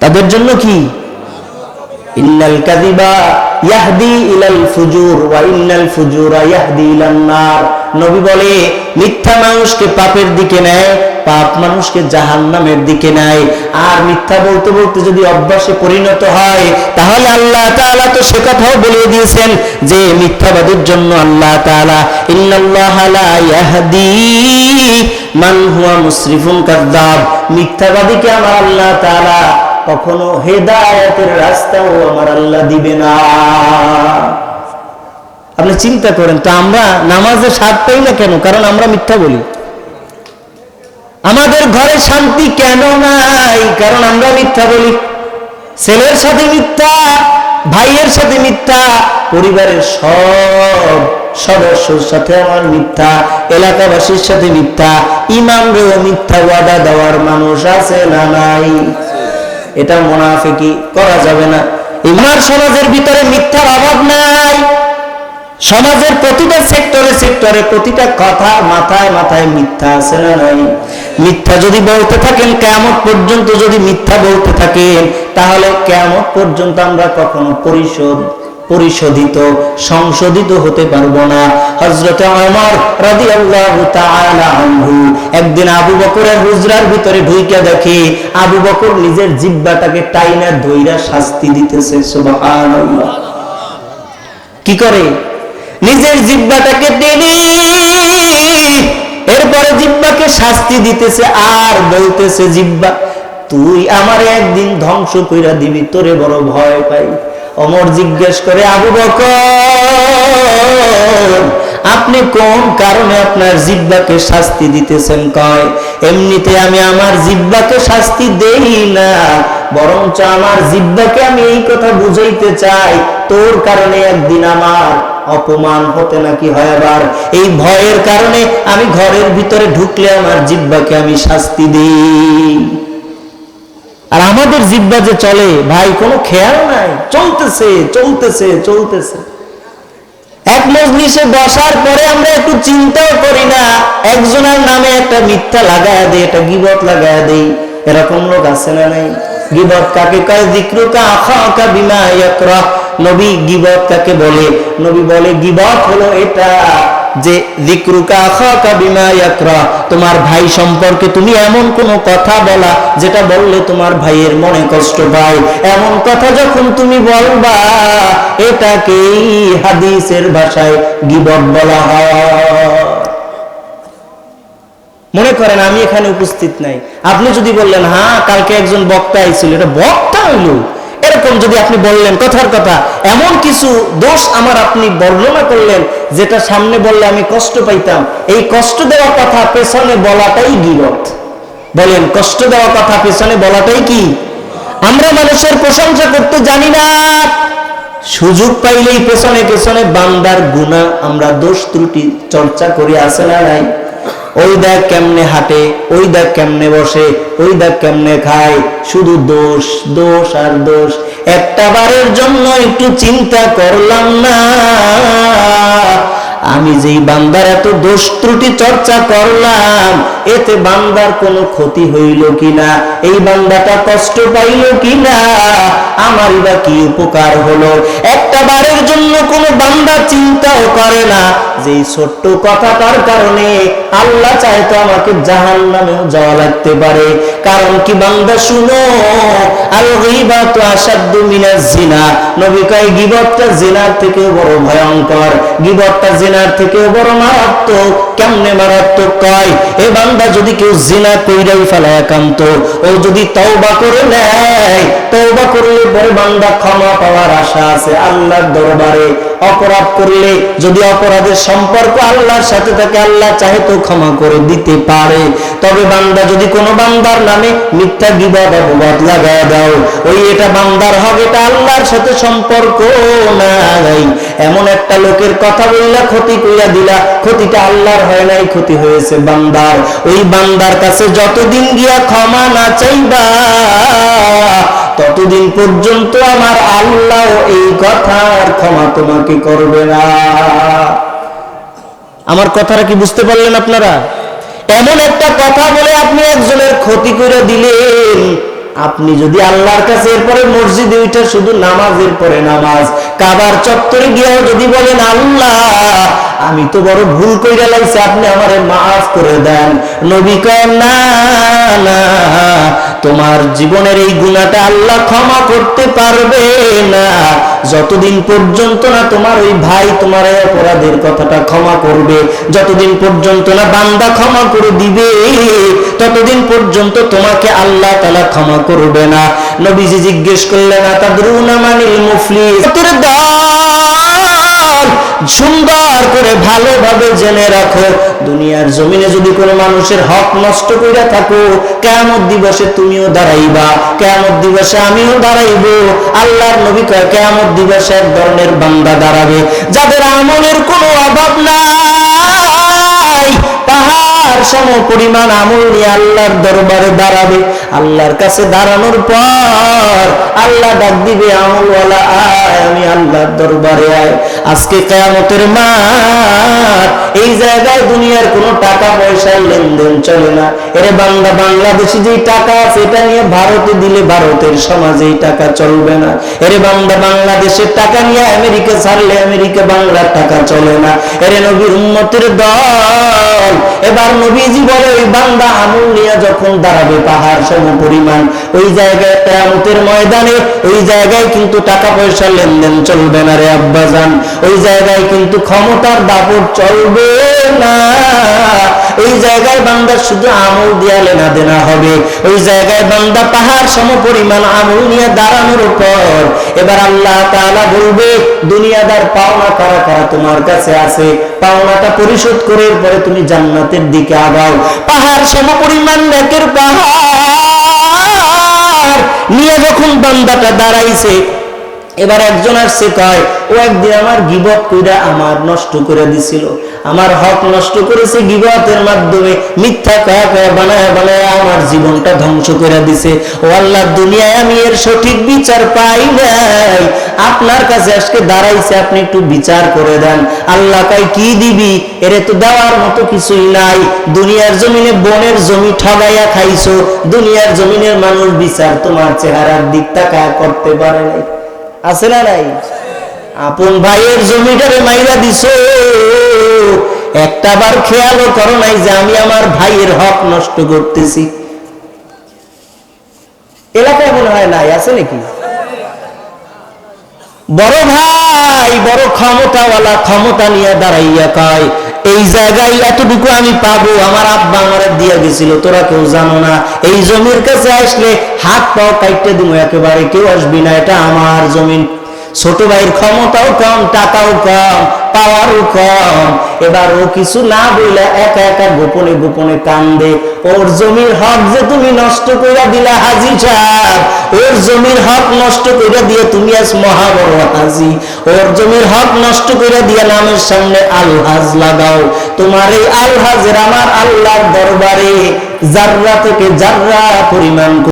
তাদের জন্য কি? নবী বলে মিথ্যা মানুষকে পাপের দিকে নেয় পাপ মানুষকে জাহান্নামের দিকে নেয়। আর মিথ্যা বলতে বলতে যদি অভ্যাসে পরিণত হয়, তাহলে আল্লাহ তাআলা তো সে কথাও বলে দিয়েছেন যে, মিথ্যাবাদীর জন্য আল্লাহ মিথ্যাবাদীকে আমার আল্লাহ তাআলা কখনো হেদায়েতের রাস্তাও আমার আল্লাহ দিবে না। আপনি চিন্তা করেন, তো আমরা নামাজে স্বাদ পাই না কেন? কারণ আমরা মিথ্যা বলি। আমাদের ঘরে শান্তি কেন নাই? কারণ আমরা মিথ্যা বলি। ছেলের সাথে মিথ্যা, ভাইয়ের সাথে মিথ্যা, পরিবারের সব সদস্যর সাথে আমার মিথ্যা, এলাকাবাসীর সাথে মিথ্যা, ইমামরেও মিথ্যা ওয়াদা দেওয়ার মানুষ আছে না নাই? এটা মোনাফেকি করা যাবে না। ইমার সমাজের ভিতরে মিথ্যার অভাব নাই। সমাজের প্রতিটা সেক্টরে সেক্টরে প্রতিটা কথা মাথায় মাথায় মিথ্যা আছে না নাই? মিথ্যা যদি বলতে থাকেন কেমন পর্যন্ত যদি মিথ্যা বলতে থাকেন, তাহলে কেমন পর্যন্ত আমরা কখনো পরিশোধ, পরিশোধিত, সংশোধিত হতে পারব না। হজরত রাদিয়াল্লাহু তাআলা আনহু একদিন আবু বকরের হুজরার ভিতরে ঢুইকা দেখে, আবু বকর নিজের জিব্বাটাকে টাইনা ধইরা শাস্তি দিতেছে কি করে? নিজের জিব্বাটাকে টেনে এরপরে জিব্বাকে শাস্তি দিতেছে, আর বলতেছে, জিব্বা, তুই আমার একদিন ধ্বংস কইরা দিবি, তোরে বড় ভয় পাই। অমর জিজ্ঞেস করে, আবু বকর, আপনি কোন কারণে আপনার জিব্বাকে শাস্তি দিতেছেন? কয়, এমনিতে আমি আমার জিব্বাকে শাস্তি দেই না, বরঞ্চ আমার জিব্বাকে আমি এই কথা বুঝাইতে চাই, তোর কারণে একদিন আমার অপমান হতে নাকি হয় আবার? এই ভয়ের কারণে আমি ঘরের ভিতরে ঢুকলে আমার জিব্বাকে আমি শাস্তি দিই। আর আমাদের জিব্বা যে চলে, ভাই, কোনো খেয়াল নাই। চলতেছে চলতেছে চলতেছে। এক মজলিসে বসার পরে আমরা একটু চিন্তাও করি না। একজনের নামে একটা মিথ্যা লাগায় দেই, একটা গিবত লাগায় দেই। এরকম লোক আছে না নাই? গিবত কাকে কয়? জিক্রুকা বিমা নবী গিবত কাকে বলে? নবী বলে গিবত হলো এটা যে জিক্রুকা বিমা তোমার ভাই সম্পর্কে তুমি এমন কোন কথা বলা, যেটা বললে তোমার ভাইয়ের মনে কষ্ট পায়। এমন কথা যখন তুমি বলবা, এটাকেই হাদিসের ভাষায় গিবত বলা হয়। মনে করেন আমি এখানে উপস্থিত নাই। আপনি যদি বললেন হ্যাঁ কালকে একজন বক্তা আইছিল। এটা বক্তা হইল। এরকম যদি আপনি বললেন, কথার কথা, এমন কিছু দোষ আমার আপনি বর্ণনা করলেন, যেটা সামনে বললে আমি কষ্ট পাইতাম। এই কষ্ট দেওয়া কথা পেছনে বলাটাই গিবত বলেন, কষ্ট দেওয়া কথা পেছনে বলাটাই কি? আমরা মানুষের প্রশংসা করতে জানি না। সুযোগ পাইলেই পেছনে পেছনে বান্দার গুণা আমরা দোষ ত্রুটি চর্চা করি আসে না নাই? ওই দেখ কেমনে হাঁটে, ওই দেখ কেমনে বসে, ওই দেখ কেমনে খায়। শুধু দোষ দোষ আর দোষ। একটা বারের জন্য একটু চিন্তা করলাম না। যেই বান্দার এত দোষ ত্রুটি চর্চা করলাম, এতে বান্দার কোনো ক্ষতি হইল কিনা? এই বান্দাটা কষ্ট পাইল কিনা? আমারই বা কি উপকার হলো? একটা বারের জন্য কোনো বান্দা চিন্তাও করে না। যে এই ছোট্ট কারণে আল্লাহ চাইতো আমাকে জাহান নামেও যাওয়া লাগতে পারে। কারণ কি বান্দা শুনো আসাদ্দু মিনাজ জিনা থেকেও বড় ভয়ঙ্কর। গীবতটা জিনার থেকেও বড় মারাত্মক, কেমনে মারাত্মক কয়? এ বান্দা যদি কেউ জিনা কইরাই ফেলায় একান্ত, ও যদি তওবা করে নেয়, তওবা করলে পরে বান্দা ক্ষমা পাওয়ার আশা আছে আল্লাহর দরবারে। অপরাধ করলে যদি অপরাধের সম্পর্ক আল্লাহর সাথে থাকে, আল্লাহ চাহে তো ক্ষমা করে দিতে পারে। তবে বান্দা যদি কোনো বান্দার নামে মিথ্যা গিবাদ অপবাদ লাগায় দাও, ওই এটা বান্দার হবে এটা আল্লাহর সাথে সম্পর্ক নাই। এমন একটা লোকের কথা বললা, ক্ষতি কইরা দিলা, ক্ষতিটা আল্লাহর হয় নাই, ক্ষতি হয়েছে বান্দার। ওই বান্দার কাছে যতদিন গিয়া ক্ষমা না চাইবা ততদিন পর্যন্ত আমার আল্লাহ এই কথার ক্ষমা তোমাকে করবে না। আমার কথাটা কি বুঝতে পারলেন আপনারা? এমন একটা কথা বলে আপনি একজনের ক্ষতি করে দিলেন। আপনি যদি আল্লাহর কাছে এরপরে মসজিদে ওইটা শুধু নামাজের পরে নামাজ, কাবার চত্বরে গিয়েও যদি বলেন, আল্লাহ আমি তো বড় ভুল কইরা লাইছি, আপনি আমারে মাফ করে দেন। নবী কয়, না না, তোমার জীবনের এই গুণাটা আল্লাহ ক্ষমা করতে পারবে না। যতদিন পর্যন্ত না তোমার ওই ভাই তোমার এই অপরাধের কথাটা ক্ষমা করবে, যতদিন পর্যন্ত না বান্দা ক্ষমা করে দিবে, ততদিন পর্যন্ত তোমাকে আল্লাহ তালা ক্ষমা করবে না। নবীজি জিজ্ঞেস করলেন, আতাদরুনা মানিল মুফলিস? দল সুন্দর করে ভালোভাবে জেনে রাখো, দুনিয়ার জমিনে যদি কোনো মানুষের হক নষ্ট করে থাকো কেমন দিবসে তুমিও দাঁড়াইবা কেমন দিবসে আমিও দাঁড়াইব। আল্লাহর নবী কয় কেমন দিবসে এক ধরনের বান্দা দাঁড়াবে, যাদের আমলের কোনো অভাব নাই। পাহাড় সম পরিমাণ আমল নিয়ে আল্লাহর দরবারে দাঁড়াবে। আল্লাহর কাছে দাঁড়ানোর পর আল্লাহ ডাক দিবে, আমলওয়ালা, আয়, আমি আল্লাহর দরবারে আয়। আজকে কেয়ামতের মাঠ, এই জায়গায় দুনিয়ার কোনো টাকা পয়সার লেনদেন চলে না। এর বাংলা বাংলাদেশি যে টাকা আছে, এটা নিয়ে ভারতে দিলে ভারতের সমাজে এই টাকা চলবে না। এর বাংলা বাংলাদেশের টাকা নিয়ে আমেরিকা ছাড়লে আমেরিকা বাংলার টাকা চলে না। এরে নবীর উন্নতির দল। এবার নবীজি বলে, ওই বান্দা আমুল নিয়ে যখন দাঁড়াবে পাহাড় সম পরিমাণ, ওই জায়গায় কেয়ামতের ময়দানে, ওই জায়গায় কিন্তু টাকা পয়সা লেনদেন চলবে না রে আব্বাজান। ওই জায়গায় কিন্তু ক্ষমতার দাপট চলবে। পর এবার দুনিয়াদার পাওনা তোমার কাছে আছে? পাওনাটা পরিশোধ করে এরপরে তুমি জান্নাতের দিকে আগাও। পাহাড় সম পরিমাণ পাহাড় নিয়ে যখন বান্দাটা দাঁড়াইছে, এবার একজন আসছে কয়, ও একদিন আমার গিবত কইরা আমার নষ্ট করে দিছিল। আমার হক নষ্ট করেছে গিবতের মাধ্যমে, মিথ্যা কয়া কয়া বানায় বানায় আমার জীবনটা ধ্বংস করে দিছে। ও আল্লাহ, দুনিয়ায় আমি এর সঠিক বিচার পাই নাই। আপনার কাছে আজকে দাঁড়াইছে, আপনি একটু বিচার করে দেন। আল্লাহ কয়, কি দিবি? এরে তো দেওয়ার মতো কিছুই নাই। দুনিয়ার জমিনে বনের জমি ঠগাইয়া খাইছো। দুনিয়ার জমিনের মানুষ বিচার তোমার চেহারার দিক তাকায় করতে পারে নাই। আছে না নাই? আপন ভাইয়ের জমিটারে মাইরা দিছো। একটা বার খেয়ালও করো নাই যে আমি আমার ভাইয়ের হক নষ্ট করতেছি। এলাকায় মনে হয় নাই, আছে নাকি? বড় ভাই, বড় ক্ষমতাওয়ালা, ক্ষমতা নিয়ে দাঁড়াইয়া কয়, এই জায়গায় এতটুকু আমি পাবো, আমার আব্বা আমার দিয়ে গেছিল, তোরা কেউ জানো না। এই জমির কাছে আসলে হাত পাও কাইটে দিব একেবারে কেউ আসবি না, এটা আমার জমিন। ছোট ভাইয়ের ক্ষমতাও কম, টাকাও কম, পাওয়ারও কম। এবার ও কিছু না বইলে একা একা গোপনে গোপনে কান্দে। ওর জমির হক যে তুমি নষ্ট কইরা দিলা হাজি সাহেব, ওর জমির হক নষ্ট কইরা দিয়ে তুমি আজ মহা বড় হাজি। ওর জমির হক নষ্ট কইরা দিয়ে নামের সামনে আলহাজ লাগাও। তোমার এই আলহাজের আমার আল্লাহর দরবারে জাররা থেকে জাররা পরিমাণ